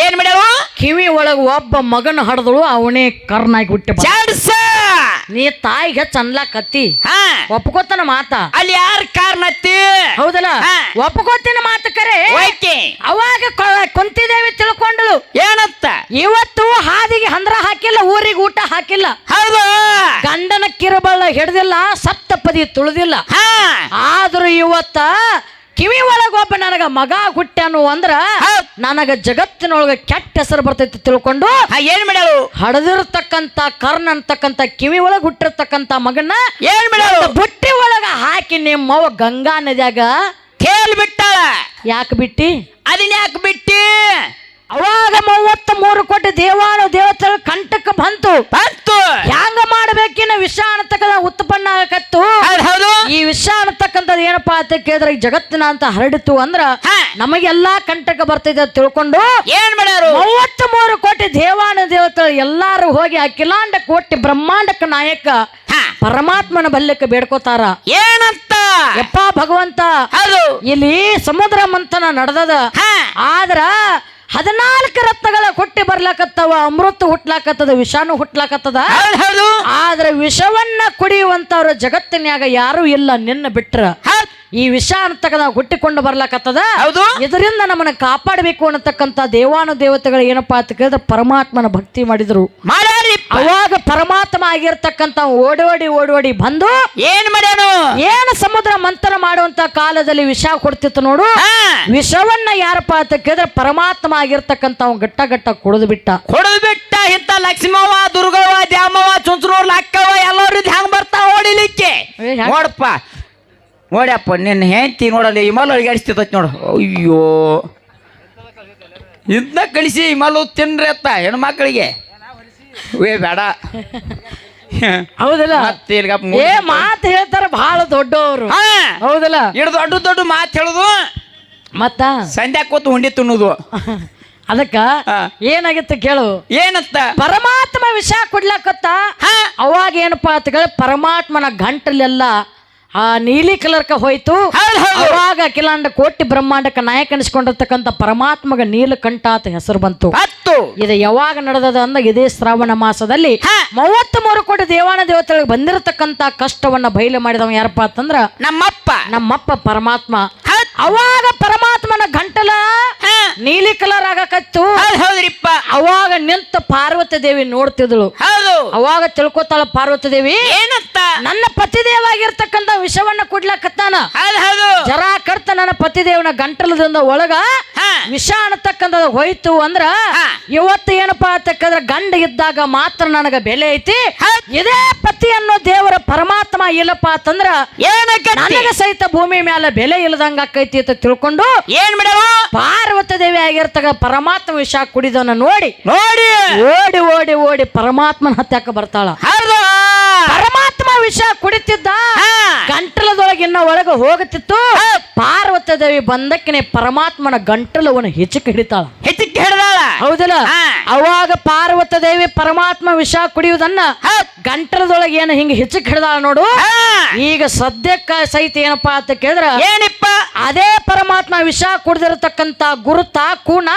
ಏನ್ ಮಾಡ್ಯಾವ ಕಿವಿ ಒಳಗ ಒಬ್ಬ ಮಗನ ಹಡದಳು ಅವನೇ ಕರ್ನಾಗಿ ಬಿಟ್ಟ. ಚಾಡ್ಸ ನೀ ತಾಯಿಗೆ ಚಂದ್ಲ ಕತ್ತಿ ಹಾ. ಒಪ್ಕೋತನ ಮಾತ. ಅಲ್ಲಿ ಯಾರ ಕಾರಣತ್ತಿ ಹೌದಲ್ಲ. ಒಪ್ಕೋತಿನ ಮಾತ ಕರೆ. ಓಕೆ ಅವಾಗ ಕುಂತಿದೇವಿ ತಿಳ್ಕೊಂಡಳು. ಏನತ್ತ? ಇವತ್ತು ಹಾದಿಗೆ ಹಂದ್ರ ಹಾಕಿಲ್ಲ ಊರಿಗೆ ಊಟ ಹಾಕಿಲ್ಲ. ಹೌದು. ಗಂಡನ ಕಿರುಬಳ್ಳ ಹಿಡ್ದಿಲ್ಲ ಸಪ್ತಪದಿ ತುಳಿದಿಲ್ಲ. ಆದ್ರೂ ಇವತ್ತ ಕಿವಿ ಒಳಗೆ ಒಬ್ಬ ನನಗ ಮಗ ಹುಟ್ಟ್ಯಾನು ಅಂದ್ರ ನನಗೆ ಜಗತ್ತಿನೊಳಗ ಕೆಟ್ಟ ಹೆಸರು ಬರ್ತೈತಿ ತಿಳ್ಕೊಂಡು ಏನ್ ಮಾಡ್ಯಾಳು? ಹಡದಿರ್ತಕ್ಕಂತ ಕರ್ಣ ಅಂತಕ್ಕಂತ ಕಿವಿ ಒಳಗ ಹುಟ್ಟಿರ್ತಕ್ಕಂತ ಮಗನ್ನ ಏನ್ ಮಾಡ್ಯಾಳು? ಬುಟ್ಟಿ ಒಳಗ ಹಾಕಿ ನಿಮ್ಮವ್ವ ಗಂಗಾ ನದಿಯಾಗ ತೇಲ್ ಬಿಟ್ಟಾಳ. ಯಾಕೆ ಬಿಟ್ಟಿ? ಅದನ್ನ ಯಾಕೆ ಬಿಟ್ಟಿ? ಅವಾಗ ಮೂವತ್ತ ಮೂರು ಕೋಟಿ ದೇವಾನು ದೇವತೆಗಳು ಕಂಟಕ್ಕೆ ಬಂತು. ಬಂತು ಹ್ಯಾಂಗ ಮಾಡ್ಬೇಕಿನ ವಿಷ ಅನ್ನತಕ್ಕಂಥ ಉತ್ಪನ್ನ ಆಗಕತ್ತು ಹೌದ್ ಹೌದು ಈ ವಿಷ ಅನ್ನತಕ್ಕಂಥದ್ದು ಏನಪ್ಪಾ ಅಂತ ಕೇಳಿದ್ರೆ ಈ ಜಗತ್ತಿನ ಅಂತ ಹರಡಿತು ಅಂದ್ರ ನಮಗೆಲ್ಲ ಕಂಟಕ ಬರ್ತಿದೆ ಅಂತ ತಿಳ್ಕೊಂಡು ಏನ್ ಮಾಡ್ಯಾರು? ಮೂವತ್ತ್ ಮೂರು ಕೋಟಿ ದೇವಾನ ದೇವತೆಗಳು ಎಲ್ಲಾರು ಹೋಗಿ ಅಖಿಲಾಂಡ ಕೋಟಿ ಬ್ರಹ್ಮಾಂಡಕ ನಾಯಕ ಪರಮಾತ್ಮನ ಬಲ್ಯಕ್ಕೆ ಬೇಡ್ಕೋತಾರ. ಏನಂತ? ಯಪ್ಪ ಭಗವಂತ ಇಲ್ಲಿ ಸಮುದ್ರ ಮಂಥನ ನಡೆದದ. ಆದ್ರ ಹದಿನಾಲ್ಕು ರತ್ನಗಳ ಕೊಟ್ಟಿ ಬರ್ಲಾಕತ್ತವ ಅಮೃತ ಹುಟ್ಲಾಕತ್ತದ ವಿಷಾನು ಹುಟ್ಲಾಕತ್ತದ. ಆದ್ರೆ ವಿಷವನ್ನ ಕುಡಿಯುವಂತವ್ರ ಜಗತ್ತಿನ್ಯಾಗ ಯಾರು ಇಲ್ಲ ನಿನ್ನ ಬಿಟ್ರ. ಈ ವಿಷ ಅಂತಕ್ಕಂಥ ಹುಟ್ಟಿಕೊಂಡು ಬರ್ಲಾಕತ್ತದ. ಇದರಿಂದ ನಮ್ಮನ್ನ ಕಾಪಾಡಬೇಕು ಅನ್ನತಕ್ಕಂತ ದೇವಾನು ದೇವತೆಗಳು ಏನಪ್ಪಾ ಅಂತ ಕೇಳಿದ್ರೆ ಪರಮಾತ್ಮನ ಭಕ್ತಿ ಮಾಡಿದ್ರು. ಅವಾಗ ಪರಮಾತ್ಮ ಆಗಿರ್ತಕ್ಕಂತ ಓಡೋಡಿ ಓಡೋಡಿ ಓಡಿ ಓಡಿ ಬಂದು ಏನ್ ಮಾಡ್ಯಾನು? ಏನು ಸಮುದ್ರ ಮಂಥನ ಮಾಡುವಂತ ಕಾಲದಲ್ಲಿ ವಿಷ ಕೊಡ್ತಿತ್ತು ನೋಡು. ವಿಷವನ್ನ ಯಾರಪ್ಪ ಅಂತ ಕೇಳಿದ್ರೆ ಪರಮಾತ್ಮ ಆಗಿರ್ತಕ್ಕಂತ ಅವ್ನು ಗಟ್ಟ ಗಟ್ಟ ಕುಡಿದು ಬಿಟ್ಟ. ಕೊಡದ್ ಬಿಟ್ಟ ಇಂತ ಲಕ್ಷ್ಮವ್ವ ದುರ್ಗವ್ವ ದ್ಯಾಮವ್ವ ಚುಂಚನೂರ್ ಅಕ್ಕವ್ವ ಎಲ್ಲರೂ ಹೆಂಗ್ ಬರ್ತಾ ಓಡಿಲಿಕ್ಕೆ ನೋಡಪ್ಪ. ನೋಡ್ಯಪ್ಪ ನಿನ್ನ ಹೆಂಡತಿ ನೋಡಲ್ಲ ಹಿಮಾಲ ಅಡಿಗಾಡಿಸ್ತಿತ್ತ ನೋಡು. ಅಯ್ಯೋ. ಇದನ್ನ ಕಳಿಸಿ ಹಿಮಾಲು ತಿನ್ರಿ ಅತ್ತ ಹೆಣ್ಮಕ್ಳಿಗೆ. ವೇ ಬೇಡ. ಹೌದಲ್ಲ? ಏ ಮಾತು ಹೇಳ್ತಾರ ಬಹಳ ದೊಡ್ಡವರು. ಹೌದಲ್ಲ? ಇಡ್ ದೊಡ್ಡ ದೊಡ್ಡ ಮಾತು ಹೇಳುದು. ಮತ್ತ? ಸಂಧ್ಯಾ ಕೂತು ಉಂಡಿ ತಿನ್ನುದು. ಅದಕ್ಕ. ಏನಾಗಿತ್ತು ಕೇಳು? ಏನತ್ತ ಪರಮಾತ್ಮ ವಿಷ ಕೊಡ್ಲಾಕತ್ತ? ಹಾ. ಅವಾಗ ಏನಪ್ಪಾ ಅಂತ ಕೇಳಿ ಪರಮಾತ್ಮನ ಗಂಟಲೆಲ್ಲ ಆ ನೀಲಿ ಕಲರ್ಕ ಹೋಯ್ತು. ಅವಾಗ ಅಖಿಲಾಂಡ ಕೋಟಿ ಬ್ರಹ್ಮಾಂಡಕ ನಾಯಕ ಅನಿಸ್ಕೊಂಡಿರ್ತಕ್ಕಂಥ ಪರಮಾತ್ಮಗ ನೀಲಕಂಠ ಅಂತ ಹೆಸರು ಬಂತು. ಹತ್ತು ಇದು ಯಾವಾಗ ನಡೆದದ ಅಂದ ಇದೇ ಶ್ರಾವಣ ಮಾಸದಲ್ಲಿ. ಮೂವತ್ತ್ ಮೂರು ಕೋಟಿ ದೇವಾನ ದೇವತೆಗಳಿಗೆ ಬಂದಿರತಕ್ಕಂತ ಕಷ್ಟವನ್ನ ಬಯಲು ಮಾಡಿದವ ಯಾರಪ್ಪ ಅಂತಂದ್ರ ನಮ್ಮಪ್ಪ. ನಮ್ಮಪ್ಪ ಪರಮಾತ್ಮ. ಅವಾಗ ಪರಮಾತ್ಮನ ಗಂಟಲ ನೀಲಿ ಕಲರ್ ಆಗಕತ್ತು. ಹೌದ್ ಹೌದ್ರಿಪ್ಪ. ಅವಾಗ ನಿಂತ ಪಾರ್ವತಿ ದೇವಿ ನೋಡ್ತಿದ್ಳು ಹೌದು. ಅವಾಗ ತಿಳ್ಕೊತಾಳ ಪಾರ್ವತಿ ದೇವಿ ಏನತ್ತ? ನನ್ನ ಪತಿದೇವಾಗಿರ್ತಕ್ಕಂತ ವಿಷವನ್ನ ಕುಡ್ಲಕತ್ತಾನ. ಹೌದ್ ಜರ ಕರ್ತ ನನ್ನ ಪತಿದೇವನ ಗಂಟಲದಿಂದ ಒಳಗ ವಿಷ ಅನ್ನತಕ್ಕಂತ ಹೋಯ್ತು ಅಂದ್ರ ಇವತ್ ಇವತ್ತು ಏನಪ್ಪಾ ಅಂತಕ್ಕಂದ್ರ ಗಂಡ ಇದ್ದಾಗ ಮಾತ್ರ ನನಗ ಬೆಲೆ ಐತಿ. ಇದೇ ಪತಿ ಅನ್ನೋ ದೇವರ ಪರಮಾತ್ಮ ಇಲ್ಲಪ್ಪ ಅಂತಂದ್ರ ಏನಕ್ಕೆ ನನಗ ಸಹಿತ ಭೂಮಿ ಮ್ಯಾಲ ಬೆಲೆ ಇಲ್ಲದಂಗ ಆಕೈತಿ ಅಂತ ತಿಳ್ಕೊಂಡು ಏನ್ ಮೇಡಮ್ ಪಾರ್ವತ ದೇವಿ ಆಗಿರ್ತಕ್ಕ ಪರಮಾತ್ಮ ವಿಷ ಕುಡಿದವನ ನೋಡಿ ನೋಡಿ. ಓಡಿ ಓಡಿ ಓಡಿ ಪರಮಾತ್ಮನ ಹತ್ಯಾಕ ಬರ್ತಾಳ. ಪರಮಾತ್ಮ ವಿಷ ಕುಡಿತಿದ್ದ. ಗಂಟಲದೊಳಗಿನ್ನ ಒಳಗ ಹೋಗುತ್ತಿತ್ತು ಪಾರ್ವತ ದೇವಿ ಬಂದಕ್ಕಿನೇ ಪರಮಾತ್ಮನ ಗಂಟಲವನ್ನು ಹೆಚ್ಚಕ್ಕೆ ಹಿಡಿತಾಳ. ಹೆಚ್ಚಕ್ಕೆ ಹಿಡ್ದಾಳ ಹೌದಲ್ಲ. ಅವಾಗ ಪಾರ್ವತ ದೇವಿ ಪರಮಾತ್ಮ ವಿಷ ಕುಡಿಯುವುದನ್ನ ಗಂಟಲದೊಳಗೆ ಏನು ಹಿಂಗ ಹೆಚ್ಚು ಹಿಡ್ದಾಳ ನೋಡು? ಈಗ ಸದ್ಯಕ್ಕ ಸಹಿತ ಏನಪ್ಪಾ ಅಂತ ಕೇಳಿದ್ರ? ಏನಿಪ್ಪ? ಅದೇ ಪರಮಾತ್ಮ ವಿಷ ಕುಡಿದಿರತಕ್ಕಂತ ಗುರುತ ಕೂಣ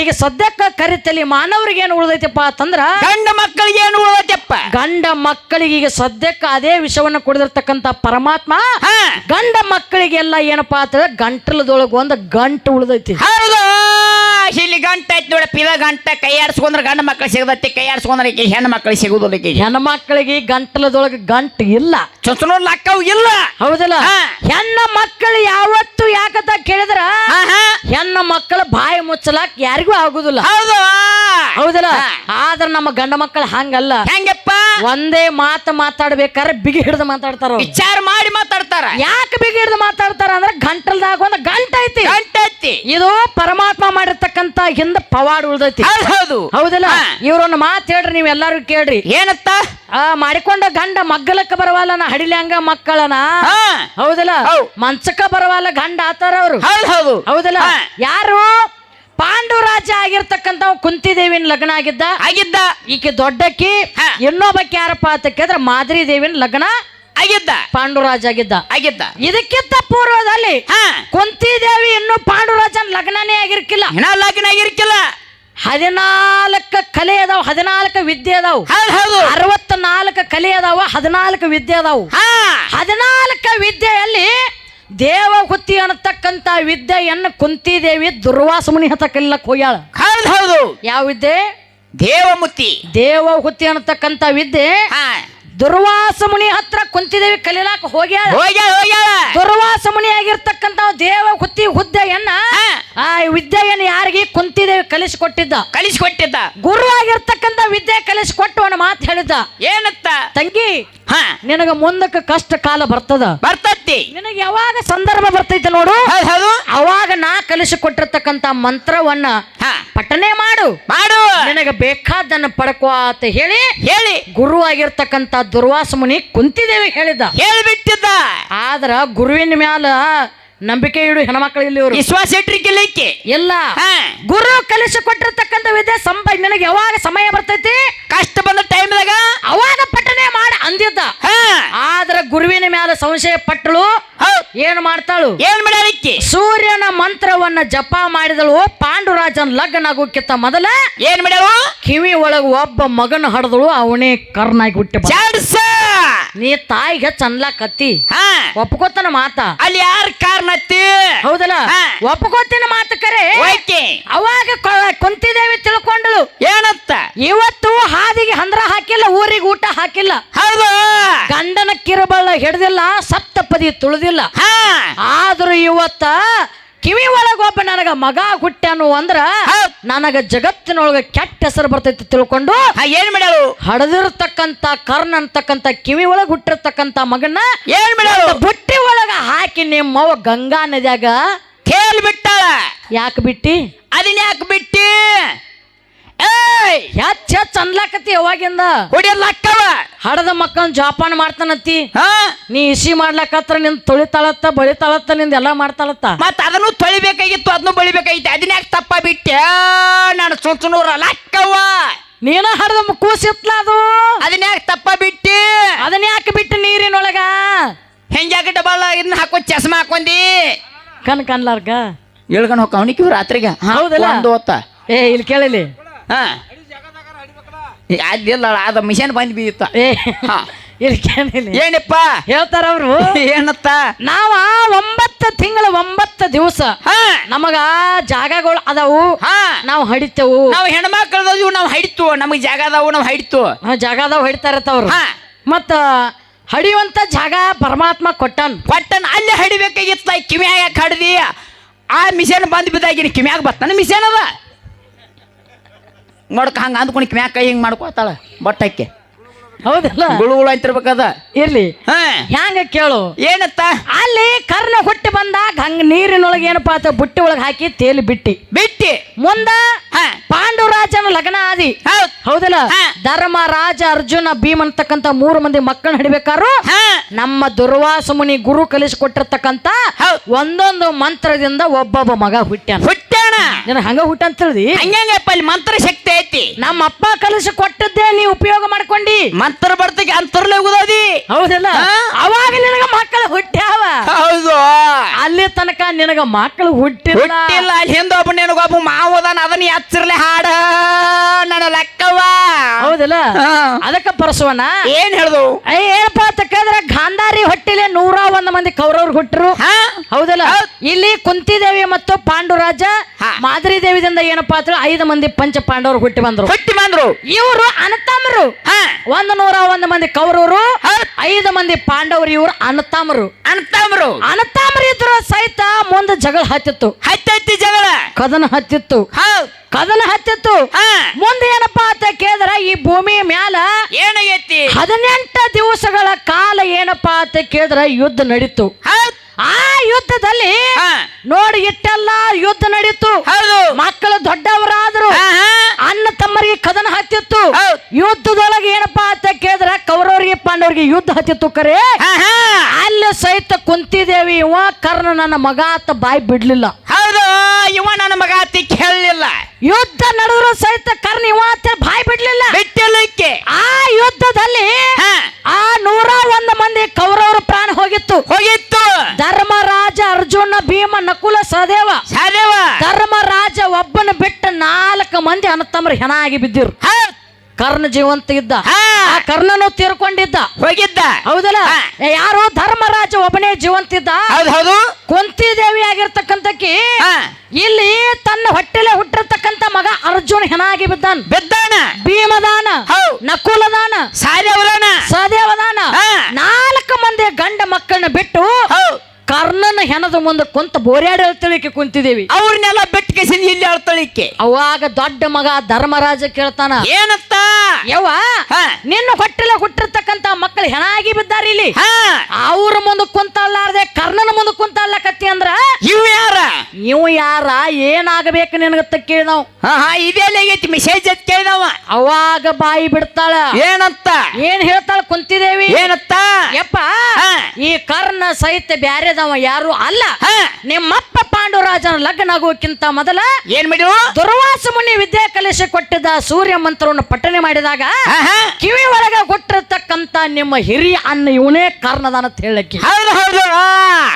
ಈಗ ಸದ್ಯಕ್ಕ ಕರಿತಲಿ ಮಾನವರಿಗೆ ಏನು ಉಳಿದೈತಪ್ಪ ಅಂತಂದ್ರ ಗಂಡ ಮಕ್ಕಳಿಗೆ ಏನು ಉಳಿದೈತಿಪ್ಪ? ಗಂಡ ಮಕ್ಕಳಿಗೆ ಈಗ ಸದ್ಯಕ್ಕ ಅದೇ ವಿಷವನ್ನ ಕುಡಿದಿರ್ತಕ್ಕಂತ ಪರಮಾತ್ಮ ಗಂಡ ಮಕ್ಕಳಿಗೆಲ್ಲ ಏನಪ್ಪಾ ಅಂತಂದ್ರೆ ಗಂಟಲದೊಳಗೆ ಒಂದು ಗಂಟು ಉಳಿದೈತಿ. ಹೌದು. ಇಲ್ಲಿ ಗಂಟ ಐತಿ ನೋಡಪ್ಪ ಇದ ಗಂಟ ಕೈ ಆಡ್ಸ್ಕೊಂಡ್ರೆ ಗಂಡ ಮಕ್ಳು ಸಿಗದತ್ತಿ ಕೈ ಆಡ್ಸ್ಕೊಂಡ್ರೆ ಈಗ ಹೆಣ್ಣು ಮಕ್ಕಳಿಗೆ ಸಿಗುದಿಲ್ಲ ಹೆಣ್ಣು ಹೆಣ್ಮಕ್ಳಿಗೆ ಗಂಟಲದೊಳಗೆ ಗಂಟು ಇಲ್ಲ. ಚುಂಚನೂರ್ ಲಕ್ಕವು ಇಲ್ಲ. ಹೌದಲ್ಲ? ಹಾ. ಹೆಣ್ಣ ಮಕ್ಕಳು ಯಾವತ್ತು ಯಾಕಂತ ಕೇಳಿದ್ರ? ಹಾ ಹಾ. ಹೆಣ್ಣ ಮಕ್ಕಳ ಬಾಯಿ ಮುಚ್ಚಲಾಕ್ ಯಾರಿಗೂ ಆಗುದಿಲ್ಲ. ಹೌದು. ಹೌದಲ್ಲ? ಆದ್ರೆ ಆದ್ರ ನಮ್ಮ ಗಂಡ ಮಕ್ಕಳು ಹಂಗಲ್ಲ. ಹೆಂಗಪ್ಪ? ಒಂದೇ ಮಾತು ಮಾತಾಡ್ಬೇಕಾದ್ರೆ ಬಿಗಿ ಹಿಡಿದು ಮಾತಾಡ್ತಾರ ಅವ್ರು. ವಿಚಾರ ಮಾಡಿ ಮಾತಾಡ್ತಾರ. ಯಾಕೆ ಬಿಗಿ ಹಿಡಿದು ಮಾತಾಡ್ತಾರ ಅಂದ್ರೆ ಗಂಟಲ್ದಾಗ ಒಂದು ಗಂಟ ಐತಿ ಗಂಟ ಐತಿ ಇದು ಪರಮಾತ್ಮ ಮಾಡಿರ್ತಕ್ಕಂತ ಹಿಂದ ಪವಾಡ್ ಉಳ್ದೈತಿ. ಹೌದು ಹೌದು. ಹೌದಲ್ಲ? ಹಾ. ಮಾತ್ ಹೇಳ್ರಿ ನೀವ್ ಎಲ್ಲಾರು ಕೇಳ್ರಿ. ಏನತ್ತ? ಆ ಮಾಡಿಕೊಂಡ ಗಂಡ ಮಗ್ಗಲಕ್ಕ ಬರವಲ್ಲನ ಹಡಿಲ್ಯಾಂಗ ಮಕ್ಕಳನ? ಹೌದಲ್ಲ? ಹೌದ್. ಮಂಚಕ್ಕ ಬರವಲ್ಲ ಗಂಡ ಆತಾರ ಅವ್ರು. ಹೌದು ಹೌದು. ಹೌದಲ್ಲ? ಯಾರು? ಪಾಂಡುರಾಜ ಆಗಿರ್ತಕ್ಕಂತ ಕುಂತಿದೇವಿನ ಲಗ್ನ ಆಗಿದ್ದ? ಆಗಿದ್ದ. ಈಕೆ ದೊಡ್ಡಕ್ಕಿ ಇನ್ನೊಬ್ಬ ಇನ್ನೊಬ್ಬಕ್ಕೆ ಯಾರಪ್ಪ ಅಂತ ಕೇಳಿದ್ರೆ ಮಾದ್ರಿ ದೇವಿನ ಲಗ್ನ ಆಗಿದ್ದ. ಪಾಂಡುರಾಜ ಆಗಿದ್ದ. ಆಗಿದ್ದ. ಇದಕ್ಕಿಂತ ಪೂರ್ವದಲ್ಲಿ ಕುಂತಿ ಕುಂತಿದೇವಿ ಲಗ್ನನೇ ಆಗಿರ್ಕಿಲ್ಲ. ಇನ್ನ ಲಗ್ನ ಆಗಿರ್ಕಿಲ್ಲ. ಹದಿನಾಲ್ಕ ಕಲೆ ಅದಾವ ಹದಿನಾಲ್ಕು ವಿದ್ಯೆ ಅದಾವ. ಹೌದು ಹೌದು. ಅರವತ್ತ ನಾಲ್ಕು ಕಲೆ ಅದಾವ ಹದಿನಾಲ್ಕು ವಿದ್ಯೆ ಅದಾವ. ಹಾ. ಹದಿನಾಲ್ಕ ವಿದ್ಯೆಯಲ್ಲಿ ದೇವಹುತಿ ಅನ್ನತಕ್ಕಂತ ವಿದ್ಯೆಯನ್ನು ಕುಂತಿದೇವಿ ದುರ್ವಾಸ ಮುನಿ ಹತ್ತ ಕಲಿಲಕ್ ಹೋಗ್ಯಾಳ. ಹೌದು ಹೌದು. ಯಾವ ವಿದ್ಯೆ? ದೇವಮುತಿ ದೇವಹುತಿ ಅನ್ನತಕ್ಕಂತ ವಿದ್ಯೆ ಹಾ. ದುರ್ವಾಸ ಮುನಿ ಹತ್ರ ಕುಂತಿದೇವಿ ಕಲಿಲಾಕ ಹೋಗ್ಯಾಳ. ಹೋಗ್ಯಾಳ ಹೋಗ್ಯಾಳ. ದುರ್ವಾಸ ಮುನಿ ಆಗಿರ್ತಕ್ಕಂತ ದೇವಹುತಿ ಹುದ್ದೆಯನ್ನ ಆ ವಿದ್ಯೆಯನ್ನು ಯಾರಿಗೆ ಕುಂತಿದೇವಿ ಕಲಿಸಿಕೊಟ್ಟಿದ್ದ? ಕಲಿಸಿಕೊಟ್ಟಿದ್ದ. ಗುರು ಆಗಿರ್ತಕ್ಕಂತ ವಿದ್ಯೆ ಕಲಿಸಿಕೊಟ್ಟು ಅವನ ಮಾತು ಹೇಳಿದ್ದ. ಏನತ್ತ? ತಂಗಿ ಹಾ. ನಿನಗ ಮುಂದಕ್ಕೆ ಕಷ್ಟ ಕಾಲ ಬರ್ತದ. ಬರ್ತತ್ತಿ ನಿನಗೆ ಯಾವಾಗ ಸಂದರ್ಭ ಬರ್ತೈತೆ ನೋಡು. ಅವಾಗ ನಾ ಕಲಿಸಿಕೊಟ್ಟಿರ್ತಕ್ಕಂತ ಮಂತ್ರವನ್ನ ಹಾ. ಪಠನೆ ಮಾಡು. ಮಾಡು. ನಿನಗೆ ಬೇಕಾದನ್ನ ಪಡ್ಕೋ ಅಂತ ಹೇಳಿ ಹೇಳಿ. ಗುರು ಆಗಿರ್ತಕ್ಕಂತ ದುರ್ವಾಸ ಮುನಿ ಕುಂತಿದೇವಿ ಹೇಳಿದ. ಹೇಳಿಬಿಟ್ಟಿದ್ದ. ಆದ್ರ ಗುರುವಿನ ಮ್ಯಾಲ ನಂಬಿಕೆ ಇಡು ಹೆಣ್ಮಕ್ಳು ಇಲ್ಲಿ ಇವರು. ವಿಶ್ವಾಸ ಇಟ್ರಿಕಿಲ್ಲಿಕ್ಕೆ ಇಲ್ಲ ಹಾ. ಗುರು ಕಲಿಸಿಕೊಟ್ಟಿರ್ತಕ್ಕಂಥ ವಿದ್ಯೆ ಸಂಪ ನಿನಗೆ ಯಾವಾಗ ಸಮಯ ಬರ್ತೈತಿ? ಕಷ್ಟ ಬಂದ ಟೈಮ್ದಾಗ ಅವಾಗ ಪಠನೆ ಮಾಡಿ ಅಂದಿದ್ದ. ಹಾ. ಆದ್ರ ಗುರುವಿನ ಮ್ಯಾಲ ಸಂಶಯ ಪಟ್ಟಳು. ಹೌದ್. ಏನ್ ಮಾಡ್ತಾಳು? ಏನ್ ಮಾಡ್ಯಾರಿಕ್ಕಿ ಸೂರ್ಯನ ಮಂತ್ರವನ್ನ ಜಪ ಮಾಡಿದಳು. ಪಾಂಡುರಾಜನ್ ಲಗ್ನ ಆಗೋಕ್ಕಿಂತ ಮೊದಲ ಏನ್ ಮಾಡ್ಯಾರು ಕಿವಿ ಒಳಗ ಒಬ್ಬ ಮಗನ ಹಡದಳು. ಅವನೇ ಕರ್ನಾಗಿ ಬಂದ. ಚಾಡ್ಸ! ನೀ ತಾಯಿಗೆ ಚಂದ್ಲಾ ಕತ್ತಿ. ಹಾ. ಒಪ್ಕೋತನ ಮಾತ. ಅಲ್ಲಿ ಯಾರ ಕಾರಣತ್ತಿ ಹೌದಲ್ಲ. ಒಪ್ಕೋತಿನ ಮಾತು ಕರೆ. ಓಕೆ ಅವಾಗ ಕುಂತಿದೇವಿ ತಿಳ್ಕೊಂಡಳು. ಏನತ್ತ ಇವತ್ತು ಹಾದಿಗೆ ಹಂದ್ರ ಹಾಕಿಲ್ಲ ಊರಿಗೆ ಊಟ ಹಾಕಿಲ್ಲ. ಹೌದು. ಗಂಡನ ಕಿರುಬಳ್ಳ ಹಿಡ್ದಿಲ್ಲ ಸಪ್ತಪದಿ ತುಳಿದಿಲ್ಲ. ಆದ್ರೂ ಇವತ್ತ ಕಿವಿ ಒಳಗ ಒಬ್ಬ ನನಗ ಮಗ ಹುಟ್ಟ್ಯಾನು ಅಂದ್ರ ನನಗೆ ಜಗತ್ತಿನೊಳಗ ಕೆಟ್ಟ ಹೆಸರು ಬರ್ತೈತಿ ತಿಳ್ಕೊಂಡು ಏನ್ ಮಾಡ್ಯಾಳು? ಹಡದಿರ್ತಕ್ಕಂತ ಕರ್ಣ ಅಂತಕ್ಕಂತ ಕಿವಿ ಒಳಗ ಹುಟ್ಟಿರ್ತಕ್ಕಂತ ಮಗನ್ನ ಏನ್ ಮಾಡ್ಯಾಳು? ಬುಟ್ಟಿ ಒಳಗ ಹಾಕಿ ನಿಮ್ಮವ್ವ ಗಂಗಾ ನದಿಯಾಗ ಕೇಳ್ಬಿಟ್ಟಾಳ ಯಾಕೆ ಬಿಟ್ಟಿ? ಅದನ್ನ ಯಾಕೆ ಬಿಟ್ಟಿ? ಏಯ್ ಹೆಚ್ಚ ಹೆಚ್ಚ ಅನ್ಲಾಕತಿ ಯಾವಾಗಿಂದ? ಹುಡಿಯಲ್ಲ ಅಕ್ಕವ ಹಡದ ಮಕ್ಕಳನ್ನ ಜೋಪಾನ ಮಾಡ್ತಾನತ್ತಿ. ಹಾ? ನೀ ಇಸಿ ಮಾಡ್ಲಾಕತ್ರ ನಿನ್ ತೊಳಿತಾಳತ್ತ ಬಳಿತಾಳತ್ತ ನಿಂದ ಎಲ್ಲಾ ಮಾಡ್ತಾಳತ್ತ. ಮತ್ತ ಅದನ್ನು ತೊಳಿಬೇಕಾಗಿತ್ತು ಅದನ್ನು ಬಳಿಬೇಕಾಗಿತ್ತು. ಅದನ್ನ ಯಾಕೆ ತಪ್ಪ ಬಿಟ್ಟೆ. ನಾನು ಸುಳ್ಸುನೂರ ಲಕ್ಕವ್ವ ನೀನ ಹಡದ ಕೂಸಿತ್ಲ ಅದು? ಅದನ್ನ ಯಾಕೆ ತಪ್ಪ ಬಿಟ್ಟಿ. ಅದನ್ನ ಯಾಕೆ ಬಿಟ್ಟು ನೀರಿನೊಳಗ? ಹೆಂಗ್ಯಾಕ ಡಬಲ್ ಇದನ್ನ ಹಾಕೋ ಚಸ್ಮ ಹಾಕೊಂಡಿ? ಕಣ್ ಕನ್ಲಾರ್ಗ ಹೇಳ್ಕೊಂಡು ಹೋಗ ಅವನಿಗೆ ರಾತ್ರಿಗೆ. ಹೌದಲ್ಲ? ಒಂದು ಹೊತ್ತ. ಏ ಇಲ್ಲಿ ಕೇಳಿಲಿ. ಹಾ. ಅದಿಲ್ಲ ಅದ ಮಿಷನ್ ಬಂದ್ ಬೀತ್ತ ಏನಪ್ಪ? ಹೇಳ್ತಾರ ಅವರು? ಏನತ್ತ? ನಾವ ಒಂಬತ್ತು ತಿಂಗಳ ಒಂಬತ್ತು ದಿವಸ ಹಾ. ನಮಗ ಜಾಗಗಳು ಅದಾವು. ಹಾ. ನಾವು ಹಡಿತೇವು. ನಾವು ಹೆಣ್ಮಕ್ಳದವು ನಾವು ಹಡಿತು. ನಮಗೆ ಜಾಗ ಅದಾವು ನಾವು ಹಡಿತು. ಜಾಗ ಅದಾವು ಹಡಿತಾರತ್ತವ್ರು ಹಾ. ಮತ್ತ ಹಡಿಯುವಂತ ಜಾಗ ಪರಮಾತ್ಮ ಕೊಟ್ಟನ್. ಕೊಟ್ಟನ್ ಅಲ್ಲಿ ಹಡಿಬೇಕಾಗಿತ್ತ. ಕಿವಿಯಾಗ ಹಡ್ದಿ? ಆ ಮಿಷನ್ ಬಂದ್ ಬಿದ್ದಾಗಿನ ಕಿಮಿಯಾಗ ಬತ್ತಾನ? ಮಿಷನ್ ಅದ. ನೋಡ್ಕ ಹಂಗೆ ಅಂದ್ಕೊಂಡು ಮ್ಯಾಕ ಕೈ ಹಿಂಗೆ ಮಾಡ್ಕೋತಾಳ ಬಟ್ಟಕ್ಕೆ. ಹೌದಲ್ಲ? ಗುಳು ಗುಳು ಅಂತಿರ್ಬೇಕದ ಇರ್ಲಿ. ಹಾ. ಹ್ಯಾಂಗ ಕೇಳು? ಏನತ್ತ? ಅಲ್ಲಿ ಕರ್ನ ಹುಟ್ಟಿ ಬಂದಾಗ ಹಂಗ ನೀರಿನೊಳಗೆ ಏನಪ್ಪಾ ಅಂತ ಬುಟ್ಟಿ ಒಳಗೆ ಹಾಕಿ ತೇಲಿ ಬಿಟ್ಟಿ. ಬಿಟ್ಟಿ. ಮುಂದ ಹಾ. ಪಾಂಡುರಾಜನ ಲಗ್ನ ಆದಿ. ಹೌದ್. ಹೌದಲ್ಲ. ಧರ್ಮ ರಾಜ ಅರ್ಜುನ ಭೀಮ್ ಅಂತಕ್ಕಂತ ಮೂರು ಮಂದಿ ಮಕ್ಕಳನ್ನ ಹಿಡಿಬೇಕಾರು ಹಾ. ನಮ್ಮ ದುರ್ವಾಸ ಮುನಿ ಗುರು ಕಲಿಸಿಕೊಟ್ಟಿರ್ತಕ್ಕಂತ ಒಂದೊಂದು ಮಂತ್ರದಿಂದ ಒಬ್ಬೊಬ್ಬ ಮಗ ಹುಟ್ಟ್ಯಾನ. ನಿನಗೆ ಹಂಗ ಹುಟ್ಟ ಅಂತ ಹೇಳಿದಿ ಹಂಗಪ್ಪ ಅಲ್ಲಿ ಮಂತ್ರ ಶಕ್ತಿ ಐತಿ. ನಮ್ಮ ಅಪ್ಪ ಕಲಿಸಿ ಕೊಟ್ಟದ್ದೇ ನೀ ಉಪಯೋಗ ಮಾಡ್ಕೊಂಡಿ. ಮಂತ್ರ ಬರ್ತಕ್ಕೆ ಅಂತರ್ಲೆ ಉದಾದಿ ಹೌದಲ್ಲ. ಅವಾಗ ನಿನಗ ಮಕ್ಕಳು ಹುಟ್ಟ್ಯಾವ. ಹೌದು. ಅಲ್ಲಿ ತನಕ ನಿನಗ ಮಕ್ಕಳು ಹುಟ್ಟಿಲ್ಲ. ಹುಟ್ಟಿಲ್ಲ ಅಲ್ಲಿ ಹಿಂದೊಬ್ಬ ನಿನಗೊಬ್ಬ ಮಾವದಾನ ಅದನ್ನ ಎಚ್ಚರ್ಲೆ ಹಾಡ. ನನ್ನ ಲೆಕ್ಕವ ಹೌದಲ್ಲ? ಹಾ. ಅದಕ್ಕ ಏನು ಏನ್ ಹೇಳ್ದು? ಏನಪ್ಪ ಗಾಂಧಾರಿ ಹೊಟ್ಟಿಲೆ ನೂರ ಒಂದ್ ಮಂದಿ ಕೌರವ್ರು ಹುಟ್ಟರು ಹಾ. ಹೌದಲ್ಲ? ಇಲ್ಲಿ ಇಲ್ಲಿ ಕುಂತಿದೇವಿ ಮತ್ತು ಪಾಂಡುರಾಜ ಹಾ. ಮಾದರಿ ದೇವಿದಿಂದ ಏನಪ್ಪಾ ಅಂದ್ರೆ ಐದು ಮಂದಿ ಪಂಚ ಪಾಂಡವರು ಹುಟ್ಟಿ ಬಂದ್ರು. ಹುಟ್ಟಿ ಬಂದ್ರು. ಇವರು ಅನತಾಮರು ಒಂದು ನೂರ ಒಂದು ಮಂದಿ ಕೌರವರು. ಐದು ಮಂದಿ ಪಾಂಡವರು ಇವರು ಅನತಾಮರು. ಅನತಾಮರು. ಅನತಾಮರು ಇದ್ರು ಸಹಿತ ಮುಂದೆ ಜಗಳ ಹತ್ತಿತ್ತು. ಹತ್ತೈತಿ ಜಗಳ. ಕದನ ಹತ್ತಿತ್ತು. ಕದನ ಹತ್ತಿತ್ತು. ಮುಂದೆ ಏನಪ್ಪಾ ಅಂತ ಕೇಳಿದ್ರ ಈ ಭೂಮಿ ಮ್ಯಾಲ ಏನಾಗೈತಿ? ಹದಿನೆಂಟು ದಿವಸಗಳ ಕಾಲ ಏನಪ್ಪಾ ಅಂತ ಕೇಳಿದ್ರ ಯುದ್ಧ ನಡೀತು. ಆ ಯುದ್ಧದಲ್ಲಿ ನೋಡಿ ಇಟ್ಟೆಲ್ಲ ಯುದ್ಧ ನಡೀತು. ಮಕ್ಕಳು ದೊಡ್ಡವರಾದ್ರು. ಅಣ್ಣ ತಮ್ಮರಿಗೆ ಕದನ ಹತ್ತಿತ್ತು. ಯುದ್ಧದೊಳಗೆ ಏನಪ್ಪಾ ಅಂತ ಕೇಳಿದ್ರ ಕೌರವರಿಗೆ ಪಾಂಡವರಿಗೆ ಯುದ್ಧ ಹತ್ತಿತ್ತು ಕರೆ. ಅಲ್ಲಿ ಸಹಿತ ಕುಂತಿದೇವಿ ಇವ ಕರ್ಣ ನನ್ನ ಮಗ ಅಂತ ಬಾಯಿ ಬಿಡ್ಲಿಲ್ಲ. ಹೌದು ಇವ ನನ್ನ ಮಗ ಅತಿ ಕೇಳಲಿಲ್ಲ. ಯುದ್ಧ ನಡೆದ್ರು ಸಹಿತ ಕರ್ಣ ಇವ ಅಂತ ಬಾಯಿ ಬಿಡ್ಲಿಲ್ಲ. ಬಿಟ್ಟಿಲ್ಲಕ್ಕೆ ಆ ಯುದ್ಧದಲ್ಲಿ ಆ ನೂರ ಒಂದು ಮಂದಿ ಕೌರವರ ಪ್ರಾಣ ಹೋಗಿತ್ತು. ಅರ್ಜುನ ಭೀಮ ನಕುಲ ಸಹದೇವ. ಸಾದೇವ ಧರ್ಮರಾಜ ಒಬ್ಬನ ಬಿಟ್ಟು ನಾಲ್ಕು ಮಂದಿ ಅನತಮ್ರ ಹೆಣ ಆಗಿ ಬಿದ್ದಿರು. ಕರ್ಣ ಜೀವಂತ ಇದ್ದ. ಆ ಕರ್ಣನು ತೀರ್ಕೊಂಡಿದ್ದ. ಹೋಗಿದ್ದ. ಹೌದಲ್ಲ? ಯಾರೋ ಧರ್ಮರಾಜ ಒಬ್ಬನೇ ಜೀವಂತ ಇದ್ದ. ಹೌದ್ ಕುಂತಿ ದೇವಿ ಆಗಿರ್ತಕ್ಕಂತಕಿ ಇಲ್ಲಿ ತನ್ನ ಹೊಟ್ಟೆಲೆ ಹುಟ್ಟಿರ್ತಕ್ಕಂತ ಮಗ ಅರ್ಜುನ್ ಹೆಣ ಆಗಿ ಬಿದ್ದಾನ. ಬಿದ್ದಾನ. ಭೀಮದಾನ ನಕುಲದಾನ ಸಹದೇವದಾನ. ಹಾ. ನಾಲ್ಕು ಮಂದಿ ಗಂಡ ಮಕ್ಕಳನ್ನ ಬಿಟ್ಟು ಕರ್ಣನ ಹೆಣದ ಮುಂದೆ ಕುಂತ ಬೋರ್ಯಾಡಿ ಹೇಳ್ತಳಿಕೆ ಕುಂತಿದೇವಿ ಅವ್ರನ್ನೆಲ್ಲ ಬೆಟ್ಟಿಗೆ ಇಲ್ಲಿ ಅಳ್ತಳಿಕೆ. ಅವಾಗ ದೊಡ್ಡ ಮಗ ಧರ್ಮರಾಜ ಕೇಳ್ತಾನ ಏನತ್ತ? ಯವ್ವ ನಿನ್ನ ಹೊಟ್ಟೆಲ್ಲ ಹುಟ್ಟಿರ್ತಕ್ಕಂತ ಮಕ್ಕಳು ಹೆಣಾಗಿ ಬಿದ್ದಾರೆ ಇಲ್ಲಿ. ಹಾ. ಅವ್ರ ಮುಂದೆ ಕುಂತಲ್ಲಾರ್ದೆ ಕರ್ಣನ ಮುಂದೆ ಕುಂತಲ್ಲಕತ್ತಿ ಅಂದ್ರ ಇವ್ ಯಾರ? ನೀವು ಯಾರ? ಏನಾಗಬೇಕು ನಿನಗತ್ತ ಕೇಳಿ ನಾವು ಹಾ ಹಾ ಮೆಸೇಜ್ ಅತ್ ಕೇಳಿದವ. ಅವಾಗ ಬಾಯಿ ಬಿಡ್ತಾಳ. ಏನಂತ? ಏನ್ ಹೇಳ್ತಾಳ ಕುಂತಿದೇವಿ? ಏನತ್ತ? ಯಪ್ಪ ಹಾ. ಈ ಕರ್ಣ ಸಹಿತ ಬ್ಯಾರೆದವ ಯಾರು ಅಲ್ಲ. ನಿಮ್ಮಪ್ಪ ಪಾಂಡುರಾಜನ ಲಗ್ನ ಆಗೋಕ್ಕಿಂತ ಮೊದಲ ಏನ್ ಮಾಡಿದ್ರು ದುರ್ವಾಸ ಮುನಿ ವಿದ್ಯಾ ಕಲಿಸಿ ಕೊಟ್ಟಿದ್ದ ಸೂರ್ಯ ಮಂತ್ರವನ್ನು ಪಠನೆ ಮಾಡಿದಾಗ ಕಿವಿ ಒಳಗ ಕೊಟ್ಟಿರ್ತಕ್ಕಂತ ನಿಮ್ಮ ಹಿರಿಯ ಅನ್ನ ಇವನೇ ಕಾರಣದ ಅಂತ ಹೇಳಕ್ಕೆ. ಹೌದು ಹೌದು ಆ.